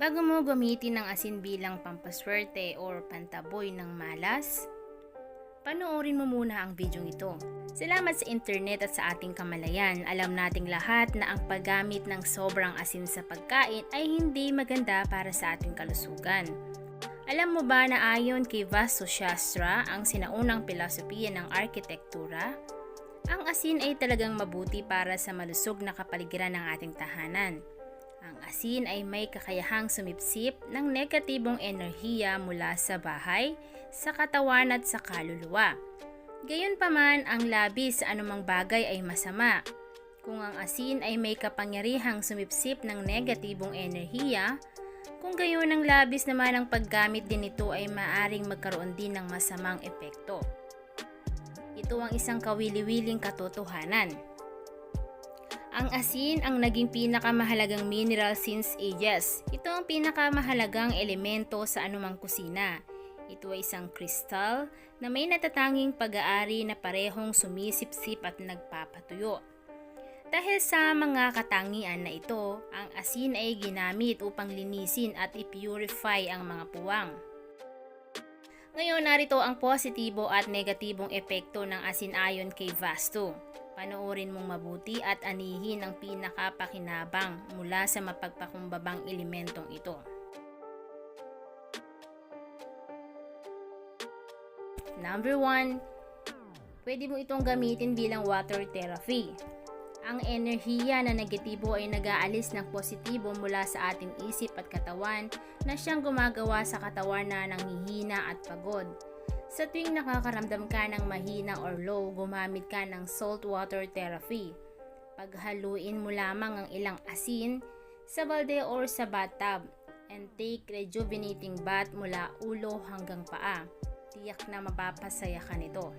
Bago mo gamitin ang asin bilang pampaswerte or pantaboy ng malas, panoorin mo muna ang video ito. Salamat sa internet at sa ating kamalayan, alam nating lahat na ang paggamit ng sobrang asin sa pagkain ay hindi maganda para sa ating kalusugan. Alam mo ba na ayon kay Vasto Shastra, ang sinaunang pilosopiya ng arkitektura, ang asin ay talagang mabuti para sa malusog na kapaligiran ng ating tahanan. Asin ay may kakayahang sumipsip ng negatibong enerhiya mula sa bahay, sa katawan at sa kaluluwa. Gayunpaman, ang labis sa anumang bagay ay masama. Kung ang asin ay may kapangyarihang sumipsip ng negatibong enerhiya, kung gayon ang labis naman ang paggamit din nito ay maaring magkaroon din ng masamang epekto. Ito ang isang kawili-wiling katotohanan. Ang asin ang naging pinakamahalagang mineral since ages. Ito ang pinakamahalagang elemento sa anumang kusina. Ito ay isang kristal na may natatanging pag-aari na parehong sumisipsip at nagpapatuyo. Dahil sa mga katangian na ito, ang asin ay ginamit upang linisin at i-purify ang mga puwang. Ngayon, narito ang positibo at negatibong epekto ng asin ayon kay Vastu. Panoorin mong mabuti at anihin ang pinakapakinabang mula sa mapagpakumbabang elementong ito. Number 1, pwede mo itong gamitin bilang water therapy. Ang enerhiya na negatibo ay nag-aalis ng positibo mula sa ating isip at katawan na siyang gumagawa sa katawan na nanghihina at pagod. Sa tuwing nakakaramdam ka ng mahina or low, gumamit ka ng salt water therapy. Paghaluin mo lamang ang ilang asin sa balde or sa bathtub and take rejuvenating bath mula ulo hanggang paa. Tiyak na mapapasaya ka nito.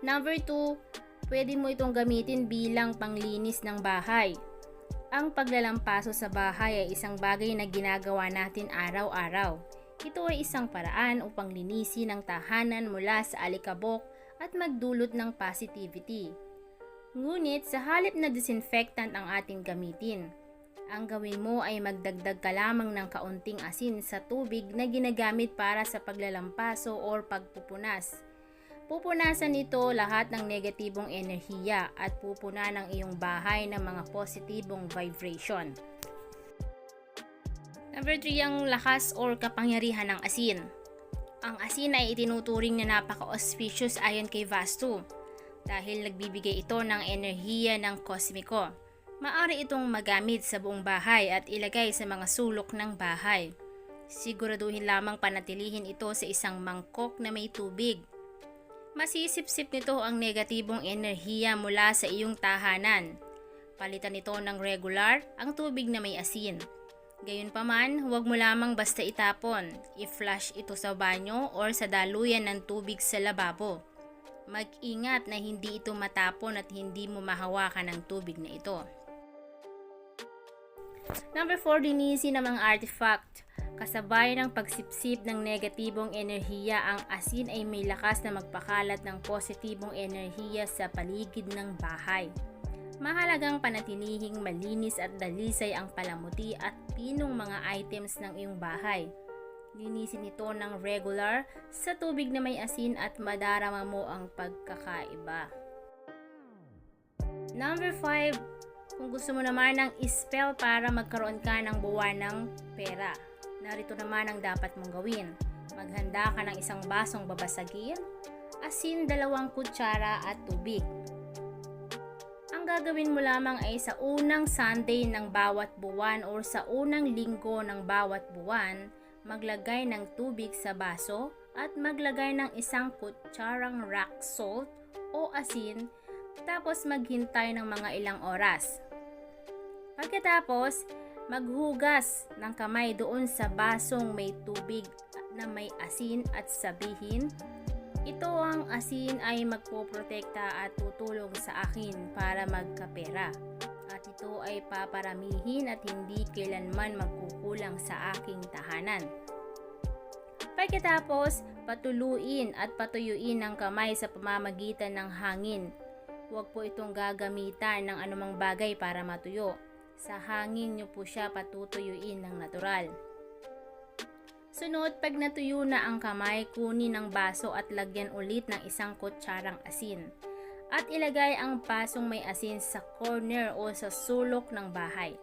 Number 2, pwede mo itong gamitin bilang panglinis ng bahay. Ang paglalampaso sa bahay ay isang bagay na ginagawa natin araw-araw. Ito ay isang paraan upang linisin ang tahanan mula sa alikabok at magdulot ng positivity. Ngunit sa halip na disinfectant ang ating gamitin, ang gawin mo ay magdagdag ka lamang ng kaunting asin sa tubig na ginagamit para sa paglalampaso or pagpupunas. Pupunasan nito lahat ng negatibong enerhiya at pupuna ng iyong bahay ng mga positibong vibration. Number 3 ang lakas or kapangyarihan ng asin. Ang asin ay itinuturing na napaka-auspicious ayon kay Vastu dahil nagbibigay ito ng enerhiya ng kosmiko. Maari itong magamit sa buong bahay at ilagay sa mga sulok ng bahay. Siguraduhin lamang panatilihin ito sa isang mangkok na may tubig. Masisipsip nito ang negatibong enerhiya mula sa iyong tahanan. Palitan ito ng regular ang tubig na may asin. Gayunpaman, huwag mo lamang basta itapon. I-flush ito sa banyo or sa daluyan ng tubig sa lababo. Mag-ingat na hindi ito matapon at hindi mo mahawakan ang tubig na ito. Number 4, linisin ng mga artifact. Kasabay ng pagsipsip ng negatibong enerhiya, ang asin ay may lakas na magpakalat ng positibong enerhiya sa paligid ng bahay. Mahalagang panatilihing malinis at dalisay ang palamuti at pinong mga items ng iyong bahay. Linisin ito ng regular sa tubig na may asin at madarama mo ang pagkakaiba. Number 5, kung gusto mo naman ng spell para magkaroon ka ng buwan ng pera, narito naman ang dapat mong gawin. Maghanda ka ng isang basong babasagin, asin dalawang kutsara at tubig. Gagawin mo lamang ay sa unang Sunday ng bawat buwan o sa unang linggo ng bawat buwan, maglagay ng tubig sa baso at maglagay ng isang kutsarang rock salt o asin tapos maghintay ng mga ilang oras. Pagkatapos, maghugas ng kamay doon sa basong may tubig na may asin at sabihin, ito ang asin ay magpoprotekta at tutulong sa akin para magkapera. At ito ay paparamihin at hindi kailanman magkukulang sa aking tahanan. Pagkatapos, patuluin at patuyuin ang kamay sa pamamagitan ng hangin. Huwag po itong gagamitan ng anumang bagay para matuyo. Sa hangin nyo po siya patutuyuin ng natural. Sunod, pag natuyo na ang kamay, kunin ng baso at lagyan ulit ng isang kutsarang asin. At ilagay ang pasong may asin sa corner o sa sulok ng bahay.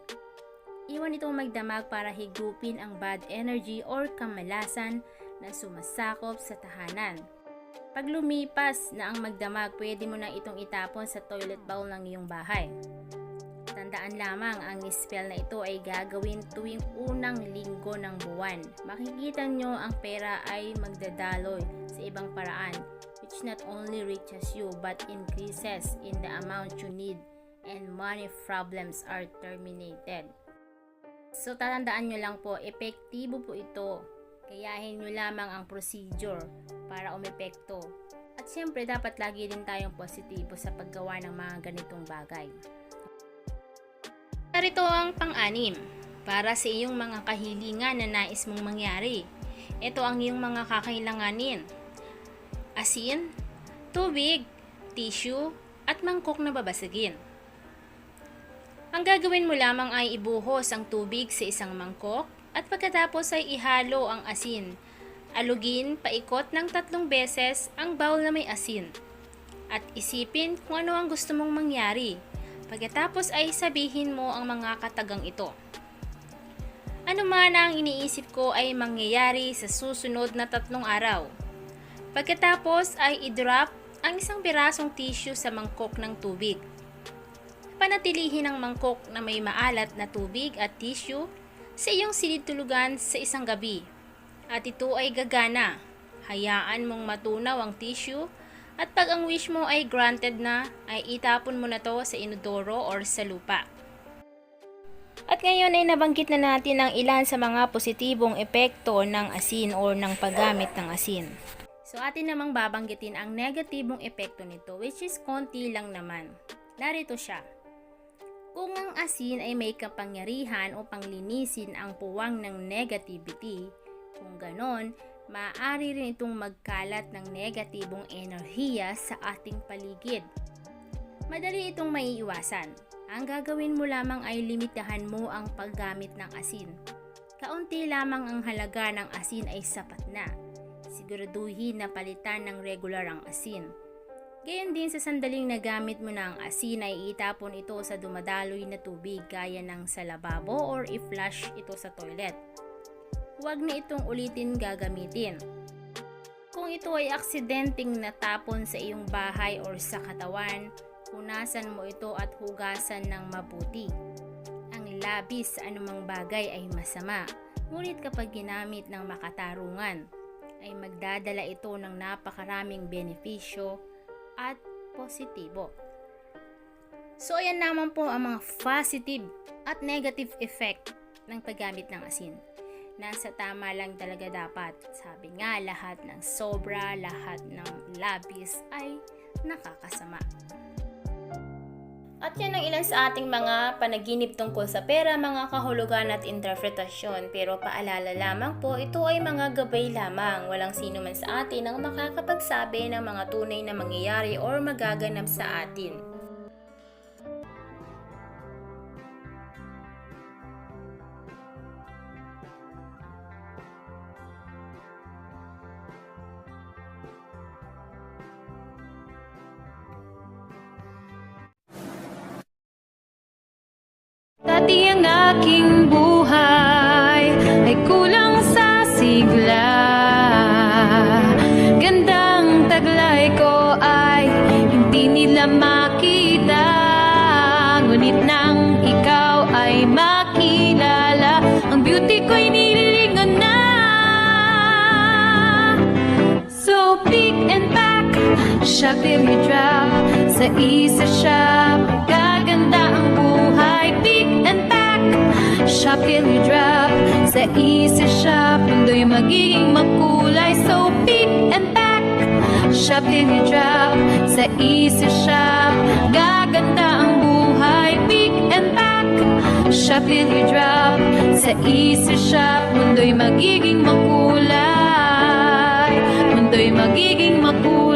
Iwan itong magdamag para higupin ang bad energy or kamalasan na sumasakop sa tahanan. Pag lumipas na ang magdamag, pwede mo na itong itapon sa toilet bowl ng iyong bahay. Tandaan lamang, ang spell na ito ay gagawin tuwing unang linggo ng buwan. Makikita nyo ang pera ay magdadaloy sa ibang paraan, which not only reaches you but increases in the amount you need and money problems are terminated. So tatandaan nyo lang po, epektibo po ito. Kayahin nyo lamang ang procedure para umepekto. At syempre dapat lagi din tayong positibo sa paggawa ng mga ganitong bagay. Narito ang pang-anim. Para sa iyong mga kahilingan na nais mong mangyari. Ito ang iyong mga kakailanganin. Asin, tubig, tissue, at mangkok na babasagin. Ang gagawin mo lamang ay ibuhos ang tubig sa isang mangkok at pagkatapos ay ihalo ang asin. Alugin paikot ng tatlong beses ang bowl na may asin. At isipin kung ano ang gusto mong mangyari. Pagkatapos ay sabihin mo ang mga katagang ito. Ano man ang iniisip ko ay mangyayari sa susunod na tatlong araw. Pagkatapos ay i-drop ang isang pirasong tissue sa mangkok ng tubig. Panatilihin ang mangkok na may maalat na tubig at tissue sa iyong silid tulugan sa isang gabi. At ito ay gagana. Hayaan mong matunaw ang tissue at pag ang wish mo ay granted na, ay itapon mo na to sa inodoro or sa lupa. At ngayon ay nabanggit na natin ang ilan sa mga positibong epekto ng asin or ng paggamit ng asin. So atin namang babanggitin ang negatibong epekto nito which is konti lang naman. Narito siya. Kung ang asin ay may kapangyarihan o panglinisin ang puwang ng negativity, kung ganon, maaari rin itong magkalat ng negatibong enerhiya sa ating paligid. Madali itong maiiwasan. Ang gagawin mo lamang ay limitahan mo ang paggamit ng asin. Kaunti lamang ang halaga ng asin ay sapat na. Siguraduhin na palitan ng regular ang asin. Gayon din sa sandaling nagamit mo na ang asin ay itapon ito sa dumadaloy na tubig gaya ng sa lababo or i-flush ito sa toilet. Huwag na itong ulitin gagamitin. Kung ito ay aksidenteng natapon sa iyong bahay or sa katawan, punasan mo ito at hugasan ng mabuti. Ang labis sa anumang bagay ay masama, ngunit kapag ginamit ng makatarungan, ay magdadala ito ng napakaraming benepisyo at positibo. So ayan naman po ang mga positive at negative effect ng paggamit ng asin. Nasa tama lang talaga dapat. Sabi nga, lahat ng sobra, lahat ng labis ay nakakasama. At yan ang ilan sa ating mga panaginip tungkol sa pera, mga kahulugan at interpretasyon. Pero paalala lamang po, ito ay mga gabay lamang. Walang sino man sa atin ang makakapagsabi ng mga tunay na mangyayari or magaganap sa atin. Dati ang aking buhay ay kulang sa sigla. Gandang taglay ko ay hindi nila makita. Ngunit nang ikaw ay makilala Ang beauty ko'y nililingon So pick and pack, you drop Sa isa shop, gaganda shop till you drop. Sa isa shop, mundo'y magiging makulay. So pick and pack, shop till you drop. Sa isa shop, gaganda ang buhay. Pick and pack, shop till you drop. Sa isa shop, mundo'y magiging makulay. Mundo'y magiging makulay